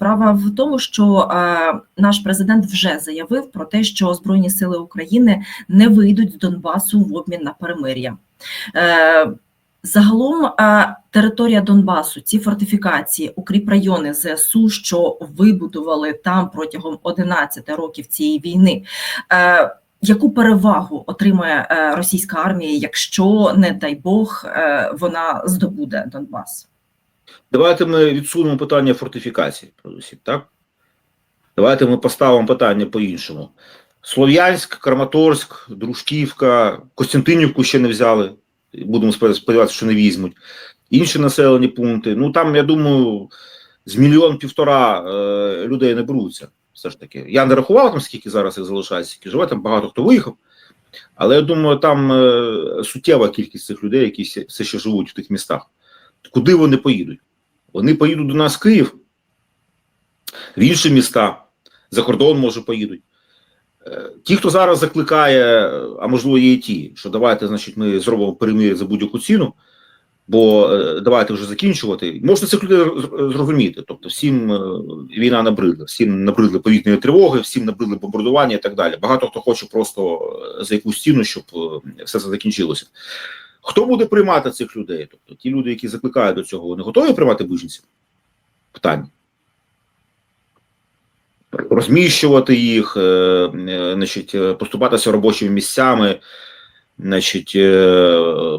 Справа в тому, що е, наш президент вже заявив про те, що Збройні сили України не вийдуть з Донбасу в обмін на перемир'я. Е, Загалом е, територія Донбасу, ці фортифікації, укріпрайони ЗСУ, що вибудували там протягом 11 років цієї війни. Яку перевагу отримає російська армія, якщо, не дай Бог, вона здобуде Донбас? Давайте ми відсунемо питання фортифікації, так? Давайте ми поставимо питання по-іншому. Слов'янськ, Краматорськ, Дружківка, Костянтинівку ще не взяли. Будемо сподіватися, що не візьмуть. Інші населені пункти. Ну там, я думаю, з мільйон півтора е, людей не беруться. Все ж таки. Я не рахував там, скільки зараз їх залишається, скільки живе, там багато хто виїхав. Але я думаю, там е, суттєва кількість цих людей, які все ще живуть в тих містах. Куди вони поїдуть? Вони поїдуть до нас в Київ, в інші міста, за кордон, може, поїдуть. Е, Ті, хто зараз закликає, а можливо, є і ті, що давайте, значить, ми зробимо перемир'я за будь-яку ціну, бо е, давайте вже закінчувати. Можна цих людей зрозуміти. Тобто, всім е, війна набридла, всім набридли повітряні тривоги, всім набридли бомбардування і так далі. Багато хто хоче просто за якусь ціну, щоб все це закінчилося. Хто буде приймати цих людей? Тобто ті люди, які закликають до цього, вони готові приймати біженців? Питання. Розміщувати їх, е, е, значить, е, поступатися робочими місцями, значить,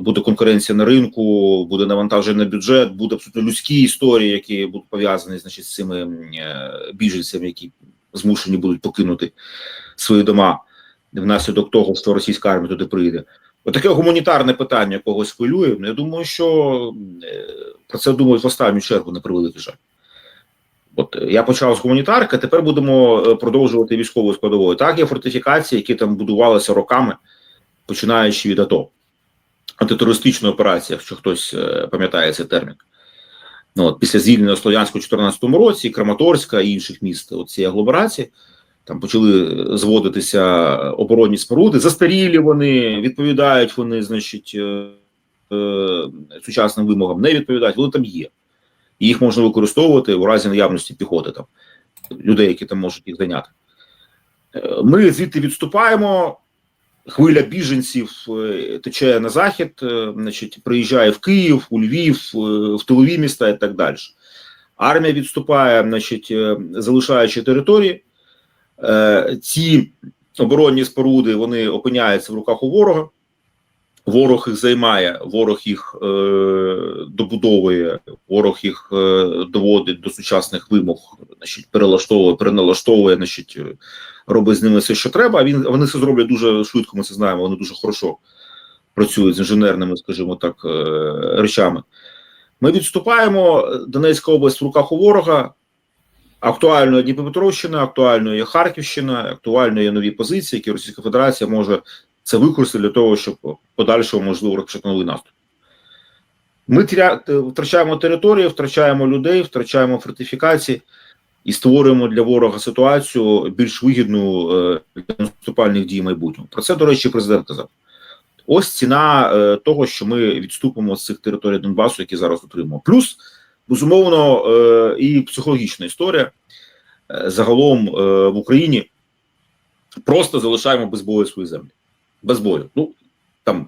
буде конкуренція на ринку, буде навантаження на бюджет, буде абсолютно людські історії, які будуть пов'язані значить, з цими біженцями, які змушені будуть покинути свої дома внаслідок того, що російська армія туди прийде. Отаке гуманітарне питання когось хвилює. Я думаю, що е, про це думають в останню чергу на превеликий жаль. От е, я почав з гуманітарки, тепер будемо е, продовжувати військовою складовою. Так, є фортифікації, які там будувалися роками, починаючи від АТО. Антитерористична операція, якщо хтось пам'ятає цей термін. Ну, от, після звільнення Слов'янську у 2014 році, Краматорська і інших міст цієї агломерації, там почали зводитися оборонні споруди, застарілі вони, відповідають вони, значить, е, е, сучасним вимогам, не відповідають, вони там є. І їх можна використовувати у разі наявності піхоти, там, людей, які там можуть їх зайняти. Е, Ми звідти відступаємо. Хвиля біженців е, тече на захід, е, значить, приїжджає в Київ, у Львів, е, в тилові міста і так далі. Армія відступає, значить, е, залишаючи території. Е, Ці оборонні споруди вони опиняються в руках у ворога. Ворог їх займає, ворог їх е, добудовує, ворог їх е, доводить до сучасних вимог, значить, перелаштовує, переналаштовує, значить, е, робить з ними все, що треба. А він вони це зроблять дуже швидко. Ми це знаємо. Вони дуже хорошо працюють з інженерними, скажімо так, е, речами. Ми відступаємо. Донецька область в руках у ворога. Актуальною Дніпропетровщина, актуальною є Харківщина, актуальною є нові позиції, які Російська Федерація може це використати для того, щоб подальшого можливо розпочати новий наступ. Ми тіря... втрачаємо територію, втрачаємо людей, втрачаємо фортифікації і створюємо для ворога ситуацію більш вигідну е, для наступальних дій майбутнього. Про це, до речі, президент казав. Ось ціна е, того, що ми відступимо з цих територій Донбасу, які зараз отримуємо. Плюс, безумовно, е, і психологічна історія. Е, загалом е, в Україні просто залишаємо без бою свої землі. Без бою. Ну там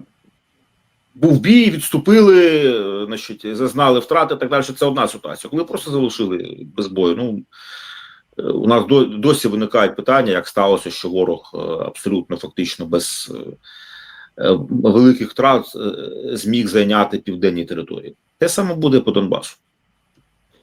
був бій, відступили, значить, зазнали втрати так далі. Це одна ситуація. Коли просто залишили без бою. Ну у нас досі виникають питання, як сталося, що ворог абсолютно фактично без великих втрат зміг зайняти південні території. Те саме буде по Донбасу.